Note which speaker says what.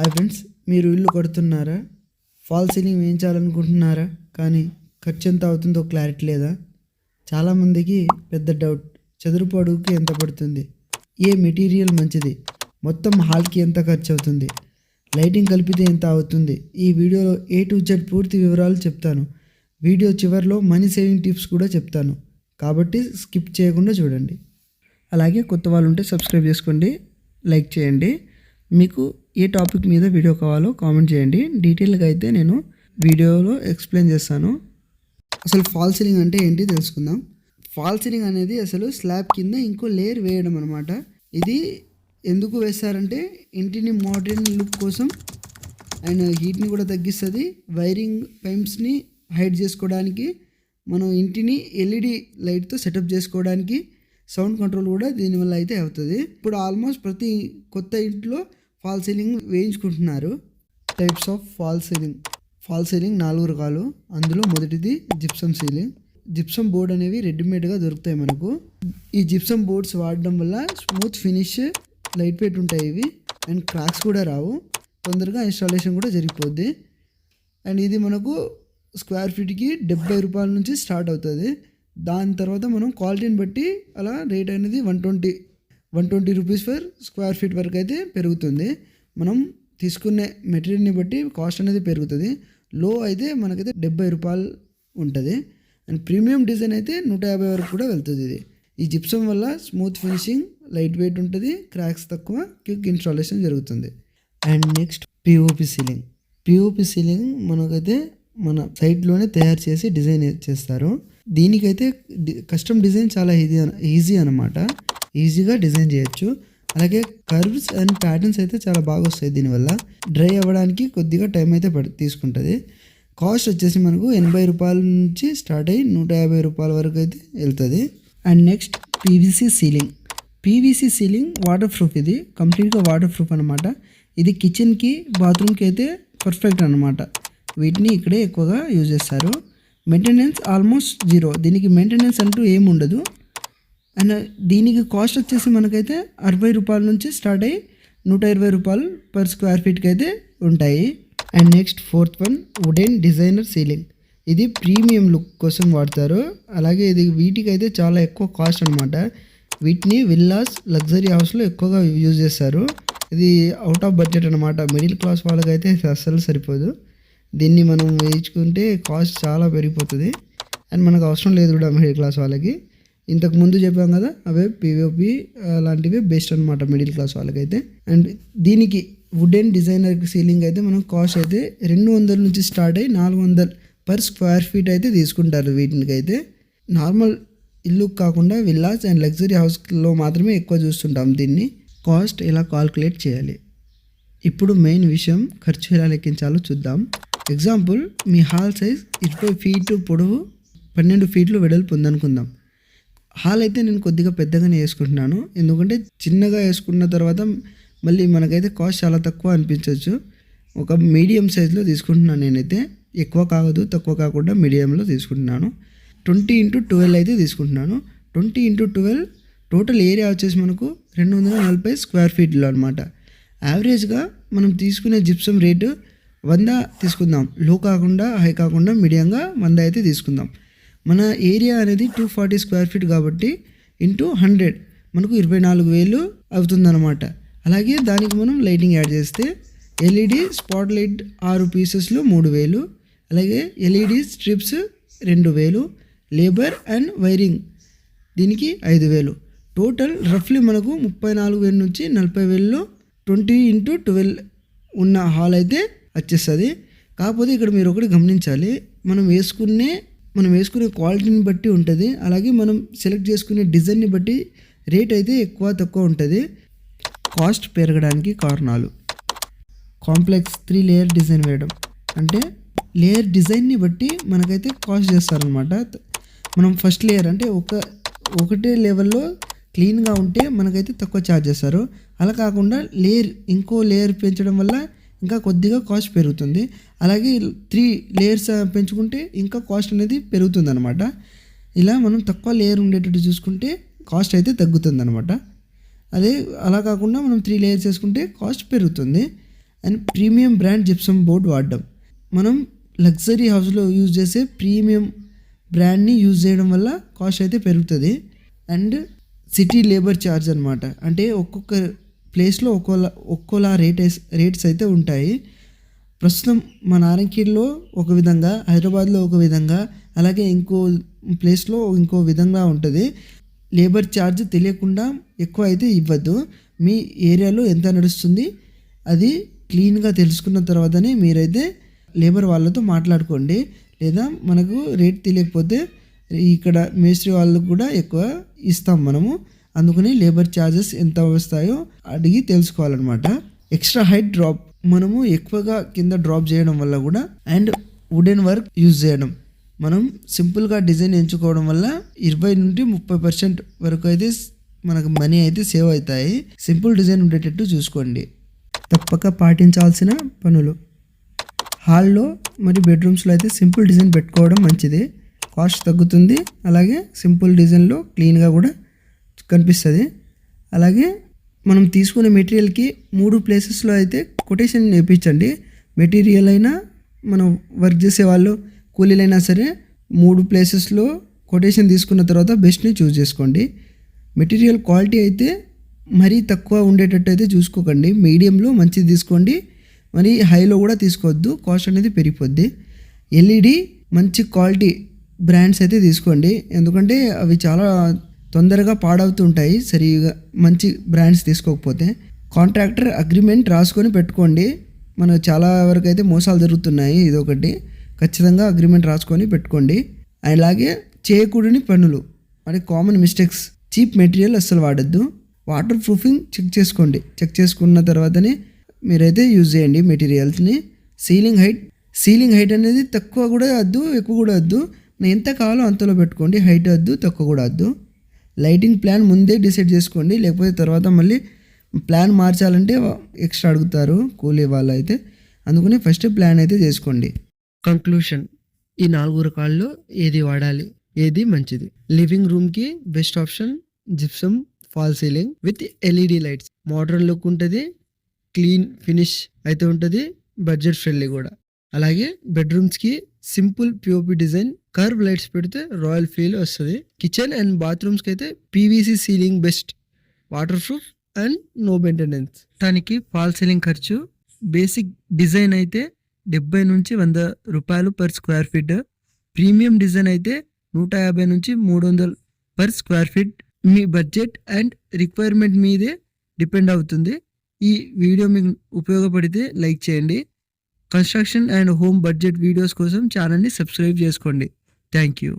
Speaker 1: Hi friends మీరు ఇల్లు కడుతున్నారా? ఫాల్ సీలింగ్ వేయించాలనుకుంటున్నారా కానీ ఖర్చు ఎంత అవుతుందో క్లారిటీ లేదా? చాలామందికి పెద్ద డౌట్. చదురుపు అడుగుకి ఎంత పడుతుంది? ఏ మెటీరియల్ మంచిది? మొత్తం హాల్కి ఎంత ఖర్చు అవుతుంది? లైటింగ్ కలిపితే ఎంత అవుతుంది? ఈ వీడియోలో ఏ టు జెడ్ పూర్తి వివరాలు చెప్తాను. వీడియో చివరిలో మనీ సేవింగ్ టిప్స్ కూడా చెప్తాను. కాబట్టి స్కిప్ చేయకుండా చూడండి. అలాగే కొత్త వాళ్ళు ఉంటే సబ్స్క్రైబ్ చేసుకోండి లైక్ చేయండి. మీకు ఏ టాపిక్ మీద వీడియో కావాలో కామెంట్ చేయండి. డీటెయిల్గా అయితే నేను వీడియోలో ఎక్స్ప్లెయిన్ చేస్తాను. అసలు ఫాల్ సీలింగ్ అంటే ఏంటి తెలుసుకుందాం. ఫాల్ సీలింగ్ అనేది అసలు స్లాబ్ కింద ఇంకో లేయర్ వేయడం అనమాట ఇది ఎందుకు వేస్తారంటే ఇంటిని మోడర్న్ లుక్ కోసం అండ్ హీట్ని కూడా తగ్గిస్తుంది. వైరింగ్ పైప్స్ని హైడ్ చేసుకోవడానికి మనం ఇంటిని ఎల్ఈడి లైట్తో సెటప్ చేసుకోవడానికి సౌండ్ కంట్రోల్ కూడా దీనివల్ల అయితే అవుతుంది. ఇప్పుడు ఆల్మోస్ట్ ప్రతి కొత్త ఇంట్లో fall ceiling వేయించుకుంటున్నారు. Types of fall ceiling. Fall ceiling నాలుగు రకాలు. అందులో మొదటిది జిప్సం సీలింగ్. జిప్సం బోర్డ్ అనేవి రెడీమేడ్గా దొరుకుతాయి మనకు. ఈ జిప్సం బోర్డ్స్ వాడడం వల్ల స్మూత్ ఫినిష్ లైట్ వెయిట్ ఉంటాయి ఇవి. అండ్ క్రాక్స్ కూడా రావు. తొందరగా ఇన్స్టాలేషన్ కూడా జరిగిపోద్ది. అండ్ ఇది మనకు స్క్వేర్ ఫీట్కి డెబ్బై రూపాయల నుంచి స్టార్ట్ అవుతుంది. దాని తర్వాత మనం క్వాలిటీని బట్టి అలా రేట్ అనేది one twenty one twenty rupees for square feet వరకు అయితే పెరుగుతుంది. మనం తీసుకునే మెటీరియల్ని బట్టి కాస్ట్ అనేది పెరుగుతుంది. లో అయితే మనకైతే డెబ్బై రూపాయలు ఉంటుంది. అండ్ ప్రీమియం డిజైన్ అయితే నూట యాభై వరకు కూడా వెళ్తుంది ఇది. ఈ జిప్సం వల్ల స్మూత్ ఫినిషింగ్ లైట్ వెయిట్ ఉంటుంది క్రాక్స్ తక్కువ క్విక్ ఇన్స్టాలేషన్ జరుగుతుంది. And next POP ceiling. POP ceiling మనకైతే మన సైట్లోనే తయారు చేసి డిజైన్ చేస్తారు. దీనికైతే కస్టమ్ డిజైన్ చాలా ఈజీ ఈజీ అనమాట ఈజీగా డిజైన్ చేయొచ్చు. అలాగే కర్వ్స్ అండ్ ప్యాటర్న్స్ అయితే చాలా బాగా వస్తాయి దీనివల్ల. డ్రై అవ్వడానికి కొద్దిగా టైం అయితే పడి తీసుకుంటుంది. కాస్ట్ వచ్చేసి మనకు ఎనభై రూపాయల నుంచి స్టార్ట్ అయ్యి నూట యాభై రూపాయల వరకు అయితే వెళ్తుంది. And next PVC ceiling. PVC ceiling water proof ఇది. కంప్లీట్గా వాటర్ ప్రూఫ్ అనమాట ఇది కిచెన్కి బాత్రూమ్కి అయితే పర్ఫెక్ట్ అనమాట వీటిని ఇక్కడే ఎక్కువగా యూజ్ చేస్తారు. Maintenance almost zero. దీనికి మెయింటెనెన్స్ అంటూ ఏమి ఉండదు. అండ్ దీనికి కాస్ట్ వచ్చేసి మనకైతే అరవై రూపాయల నుంచి స్టార్ట్ అయ్యి నూట ఇరవై రూపాయలు పర్ స్క్వేర్ ఫీట్కి అయితే ఉంటాయి. And next fourth one wooden designer ceiling. ఇది ప్రీమియం లుక్ కోసం వాడతారు. అలాగే ఇది వీటికి అయితే చాలా ఎక్కువ కాస్ట్ అనమాట వీటిని విల్లాస్ లగ్జరీ హౌస్లో ఎక్కువగా యూజ్ చేస్తారు. ఇది అవుట్ ఆఫ్ బడ్జెట్ అనమాట మిడిల్ క్లాస్ వాళ్ళకైతే అస్సలు సరిపోదు. దీన్ని మనం వేయించుకుంటే కాస్ట్ చాలా పెరిగిపోతుంది. అండ్ మనకు అవసరం లేదు కూడా మిడిల్ క్లాస్ వాళ్ళకి. ఇంతకు ముందు చెప్పాం కదా అవే పిఓపి లాంటివి బెస్ట్ అనమాట మిడిల్ క్లాస్ వాళ్ళకైతే. అండ్ దీనికి వుడెన్ డిజైనర్ సీలింగ్ అయితే మనం కాస్ట్ అయితే రెండు వందల నుంచి స్టార్ట్ అయ్యి నాలుగు వందలు పర్ స్క్వేర్ ఫీట్ అయితే తీసుకుంటారు వీటికి అయితే నార్మల్ ఇల్లు కాకుండా విల్లాస్ అండ్ లగ్జరీ హౌస్లో మాత్రమే ఎక్కువ చూస్తుంటాం దీన్ని. కాస్ట్ ఎలా కాల్కులేట్ చేయాలి? ఇప్పుడు మెయిన్ విషయం ఖర్చు ఎలా లెక్కించాలో చూద్దాం. ఎగ్జాంపుల్ మీ హాల్ సైజ్ ఇరవై ఫీటు పొడవు పన్నెండు ఫీట్లు వెడల్పు ఉందనుకుందాం. హాల్ అయితే నేను కొద్దిగా పెద్దగానే వేసుకుంటున్నాను. ఎందుకంటే చిన్నగా వేసుకున్న తర్వాత మళ్ళీ మనకైతే కాస్ట్ చాలా తక్కువ అనిపించవచ్చు ఒక మీడియం సైజులో తీసుకుంటున్నాను నేనైతే. ఎక్కువ కాదు తక్కువ కాకుండా మీడియంలో తీసుకుంటున్నాను. ట్వంటీ ఇంటూ ట్వెల్వ్ అయితే తీసుకుంటున్నాను. Twenty into twelve total area వచ్చేసి మనకు రెండు వందల నలభై స్క్వేర్ ఫీట్లో అనమాట యావరేజ్గా మనం తీసుకునే జిప్సం రేటు వంద తీసుకుందాం. లో కాకుండా హై కాకుండా మీడియంగా వంద అయితే తీసుకుందాం. మన ఏరియా అనేది టూ ఫార్టీ స్క్వేర్ ఫీట్ కాబట్టి ఇంటూ హండ్రెడ్. మనకు ఇరవై నాలుగు వేలు అవుతుందన్నమాట. అలాగే దానికి మనం లైటింగ్ యాడ్ చేస్తే ఎల్ఈడి స్పాట్ లైట్ ఆరు పీసెస్లో మూడు వేలు అలాగే ఎల్ఈడి స్ట్రిప్స్ రెండు వేలు లేబర్ అండ్ వైరింగ్ దీనికి ఐదు వేలు. టోటల్ రఫ్లీ మనకు ముప్పై నాలుగు వేల నుంచి నలభై వేలలో ట్వంటీ ఇంటూ ట్వెల్వ్ ఉన్న హాల్ అయితే వచ్చేస్తుంది. కాకపోతే ఇక్కడ మీరు ఒకటి గమనించాలి మనం వేసుకునే మనం వేసుకునే క్వాలిటీని బట్టి ఉంటుంది. అలాగే మనం సెలెక్ట్ చేసుకునే డిజైన్ని బట్టి రేట్ అయితే ఎక్కువ తక్కువ ఉంటుంది. కాస్ట్ పెరగడానికి కారణాలు. కాంప్లెక్స్ త్రీ లేయర్ డిజైన్ వేయడం. అంటే లేయర్ డిజైన్ని బట్టి మనకైతే కాస్ట్ చేస్తారనమాట మనం ఫస్ట్ లేయర్ అంటే ఒక ఒకటే లెవెల్లో క్లీన్గా ఉంటే మనకైతే తక్కువ ఛార్జ్ చేస్తారు. అలా కాకుండా లేయర్ ఇంకో లేయర్ పెంచడం వల్ల ఇంకా కొద్దిగా కాస్ట్ పెరుగుతుంది. అలాగే త్రీ లేయర్స్ పెంచుకుంటే ఇంకా కాస్ట్ అనేది పెరుగుతుంది అనమాట ఇలా మనం తక్కువ లేయర్ ఉండేటట్టు చూసుకుంటే కాస్ట్ అయితే తగ్గుతుంది అనమాట అదే అలా కాకుండా మనం త్రీ లేయర్స్ వేసుకుంటే కాస్ట్ పెరుగుతుంది. And premium brand gypsum board వాడడం. మనం లగ్జరీ హౌస్లో యూజ్ చేసే ప్రీమియం బ్రాండ్ని యూజ్ చేయడం వల్ల కాస్ట్ అయితే పెరుగుతుంది. అండ్ సిటీ లేబర్ ఛార్జ్ అనమాట అంటే ఒక్కొక్క ప్లేస్లో ఒక్కోలా ఒక్కోలా రేట్ రేట్స్ అయితే ఉంటాయి. ప్రస్తుతం మా నారాయణఖేడ్లో ఒక విధంగా హైదరాబాద్లో ఒక విధంగా అలాగే ఇంకో ప్లేస్లో ఇంకో విధంగా ఉంటుంది. లేబర్ ఛార్జ్ తెలియకుండా ఎక్కువ అయితే ఇవ్వద్దు మీ ఏరియాలో ఎంత నడుస్తుంది అది క్లీన్గా తెలుసుకున్న తర్వాతనే మీరైతే లేబర్ వాళ్ళతో మాట్లాడుకోండి. లేదా మనకు రేట్ తెలియకపోతే ఇక్కడ మేస్త్రి వాళ్ళకు కూడా ఎక్కువ ఇస్తాం మనము. అందుకని లేబర్ ఛార్జెస్ ఎంత వస్తాయో అడిగి తెలుసుకోవాలన్నమాట. ఎక్స్ట్రా హైట్ డ్రాప్ మనము ఎక్కువగా కింద డ్రాప్ చేయడం వల్ల కూడా అండ్ వుడెన్ వర్క్ యూజ్ చేయడం. మనం సింపుల్గా డిజైన్ ఎంచుకోవడం వల్ల ఇరవై నుండి ముప్పై పర్సెంట్ వరకు అయితే మనకు మనీ అయితే సేవ్ అవుతాయి. సింపుల్ డిజైన్ ఉండేటట్టు చూసుకోండి. తప్పక పాటించాల్సిన పనులు. హాల్లో మరియు బెడ్రూమ్స్లో అయితే సింపుల్ డిజైన్ పెట్టుకోవడం మంచిది. కాస్ట్ తగ్గుతుంది. అలాగే సింపుల్ డిజైన్లో క్లీన్గా కూడా కనిపిస్తుంది. అలాగే మనం తీసుకునే మెటీరియల్కి మూడు ప్లేసెస్లో అయితే కొటేషన్ నేర్పించండి. మెటీరియల్ అయినా మనం వర్క్ చేసే వాళ్ళు కూలీలైనా సరే మూడు ప్లేసెస్లో కొటేషన్ తీసుకున్న తర్వాత బెస్ట్ని చూస్ చేసుకోండి. మెటీరియల్ క్వాలిటీ అయితే మరీ తక్కువ ఉండేటట్టు అయితే చూసుకోకండి. మీడియంలో మంచిది తీసుకోండి. మరి హైలో కూడా తీసుకోవద్దు. కాస్ట్ అనేది పెరిగిపోద్ది. ఎల్ఈడి మంచి క్వాలిటీ బ్రాండ్స్ అయితే తీసుకోండి. ఎందుకంటే అవి చాలా తొందరగా పాడవుతుంటాయి. సరిగా మంచి బ్రాండ్స్ తీసుకోకపోతే కాంట్రాక్టర్ అగ్రిమెంట్ రాసుకొని పెట్టుకోండి. మన చాలా వరకు అయితే మోసాలు జరుగుతున్నాయి. ఇదొకటి. ఖచ్చితంగా అగ్రిమెంట్ రాసుకొని పెట్టుకోండి. అలాగే చేయకూడని పనులు. అంటే కామన్ మిస్టేక్స్. చీప్ మెటీరియల్ అస్సలు వాడద్దు. వాటర్ ప్రూఫింగ్ చెక్ చేసుకోండి. చెక్ చేసుకున్న తర్వాతనే మీరైతే యూజ్ చేయండి మెటీరియల్స్ని. Ceiling height. సీలింగ్ హైట్ అనేది తక్కువ కూడా వద్దు ఎక్కువ కూడా వద్దు. ఎంత కావాలో అంతలో పెట్టుకోండి. హైట్ వద్దు తక్కువ కూడా వద్దు. లైటింగ్ ప్లాన్ ముందే డిసైడ్ చేసుకోండి లేకపోతే తర్వాత మళ్ళీ ప్లాన్ మార్చాలంటే ఎక్స్ట్రా అడుగుతారు కూలీ వాళ్ళు అయితే అందుకని ఫస్ట్ ప్లాన్ అయితే చేసుకోండి. కంక్లూషన్ ఈ నాలుగు రకాల్లో ఏది వాడాలి ఏది మంచిది? లివింగ్ రూమ్కి best option gypsum fall ceiling with LED lights modern look ఉంటుంది క్లీన్ ఫినిష్ అయితే ఉంటుంది బడ్జెట్ ఫ్రెండ్లీ కూడా. అలాగే బెడ్రూమ్స్కి simple POP design curve lights పెడితే రాయల్ ఫీల్ వస్తుంది. కిచెన్ అండ్ బాత్రూమ్స్కి అయితే PVC ceiling best water proof and no maintenance దానికి ఫాల్ సీలింగ్ ఖర్చు బేసిక్ డిజైన్ అయితే డెబ్బై నుంచి వంద రూపాయలు per square feet premium design అయితే నూట యాభై నుంచి మూడు వందలు per square feet me budget and requirement మీదే డిపెండ్ అవుతుంది. ఈ వీడియో మీకు ఉపయోగపడితే లైక్ చేయండి. Construction and home budget videos కోసం ఛానల్ని సబ్స్క్రైబ్ చేసుకోండి. Thank you